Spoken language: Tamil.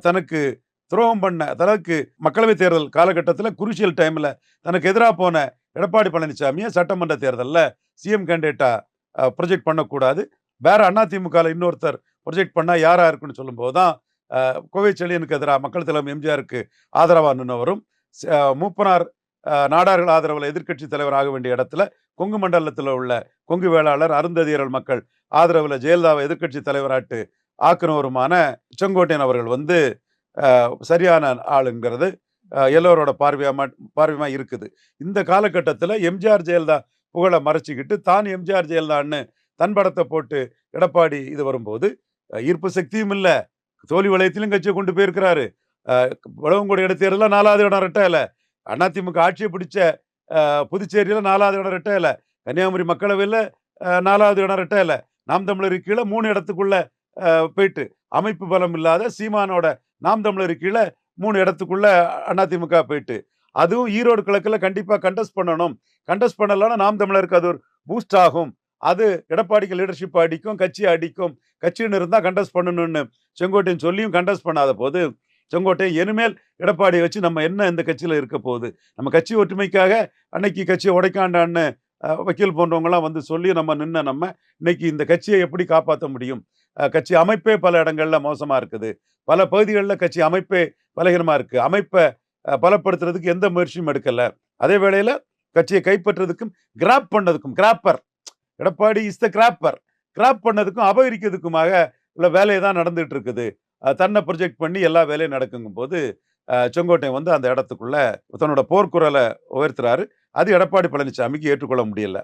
தனக்கு துரோகம் பண்ண தனக்கு மக்களவை தேர்தல் காலகட்டத்தில் குருஷியல் டைமில் தனக்கு எதிராக போன எடப்பாடி பழனிசாமியை சட்டமன்ற தேர்தலில் சிஎம் கேண்டிடேட்டாக ப்ரொஜெக்ட் பண்ணக்கூடாது. வேறு அதிமுகவில் இன்னொருத்தர் ப்ரொஜெக்ட் பண்ணால் யாராக இருக்குன்னு சொல்லும்போது தான் அஹ், கோவை செழியனுக்கு எதிராக மக்கள் தலைவர் எம்ஜிஆருக்கு ஆதரவாக நின்றவரும் மூப்பனார் நாடார்கள் ஆதரவில் எதிர்க்கட்சி தலைவர் ஆக வேண்டிய இடத்துல கொங்கு மண்டலத்தில் உள்ள கொங்கு வேளாளர் அருந்ததியரல் மக்கள் ஆதரவில் ஜெயலலிதாவை எதிர்க்கட்சி தலைவராட்டு ஆக்கிரமருமான செங்கோட்டையன் அவர்கள் வந்து சரியான ஆளுங்கிறது எல்லோரோட பார்வையா பார்வையமாக இருக்குது. இந்த காலகட்டத்தில் எம்ஜிஆர் ஜெயலலிதா புகழை மறைச்சிக்கிட்டு தான் எம்ஜிஆர் ஜெயலலிதான்னு தன் படத்தை போட்டு எடப்பாடி இது வரும்போது ஈர்ப்பு சக்தியும் இல்லை. தோல்வி வளையத்திலும் கட்சியை கொண்டு போயிருக்கிறாரு. உழவங்குடி இடைத்தேர்தலில் நாலாவது இடம் ரெட்டையில அதிமுக ஆட்சியை பிடிச்ச புதுச்சேரியில் நாலாவது இடம் ரெட்டையில கன்னியாகுமரி மக்களவையில் நாலாவது இடம் ரெட்டையில நாம் தமிழர் கீழே மூணு இடத்துக்குள்ள போயிட்டு அமைப்பு பலம் இல்லாத சீமானோட நாம் தமிழர் கீழே மூணு இடத்துக்குள்ள அதிமுக போயிட்டு அதுவும் ஈரோடு கிழக்கில் கண்டிப்பாக கண்டெஸ்ட் பண்ணணும். கண்டெஸ்ட் பண்ணலன்னா நாம் தமிழருக்கு அது ஒரு பூஸ்ட் ஆகும். அது எடப்பாடிக்கு லீடர்ஷிப் அடிக்கும் கட்சி அடிக்கும். கட்சின்னு இருந்தால் கண்டஸ்ட் பண்ணணும்னு செங்கோட்டையன் சொல்லியும் கண்டெஸ்ட் பண்ணாத போது செங்கோட்டையன் இனிமேல் எடப்பாடியை வச்சு நம்ம என்ன இந்த கட்சியில் இருக்க போகுது? நம்ம கட்சி ஒற்றுமைக்காக அன்னைக்கு கட்சியை உடைக்காண்டான்னு வக்கீல் போன்றவங்கலாம் வந்து சொல்லி நம்ம நின்ன நம்ம இன்னைக்கு இந்த கட்சியை எப்படி காப்பாற்ற முடியும்? கட்சி அமைப்பே பல இடங்களில் மோசமாக இருக்குது. பல பகுதிகளில் கட்சி அமைப்பே பலகீனமாக இருக்குது அமைப்பை பலப்படுத்துறதுக்கு எந்த முயற்சியும் எடுக்கலை. அதே வேளையில் கட்சியை கைப்பற்றுறதுக்கும் grab பண்ணதுக்கும் grabber Edappadi is the grabber grab பண்ணதுக்கும் அபகரிக்கிறதுக்குமாக உள்ள வேலையை தான் நடந்துட்டு இருக்குது தன்னை ப்ரொஜெக்ட் பண்ணி எல்லா வேலையும் நடக்குங்கும் போது செங்கோட்டை வந்து அந்த இடத்துக்குள்ள தன்னோட போர்க்குரலை உயர்த்துறாரு. அது எடப்பாடி பழனிசாமிக்கு ஏற்றுக்கொள்ள முடியல.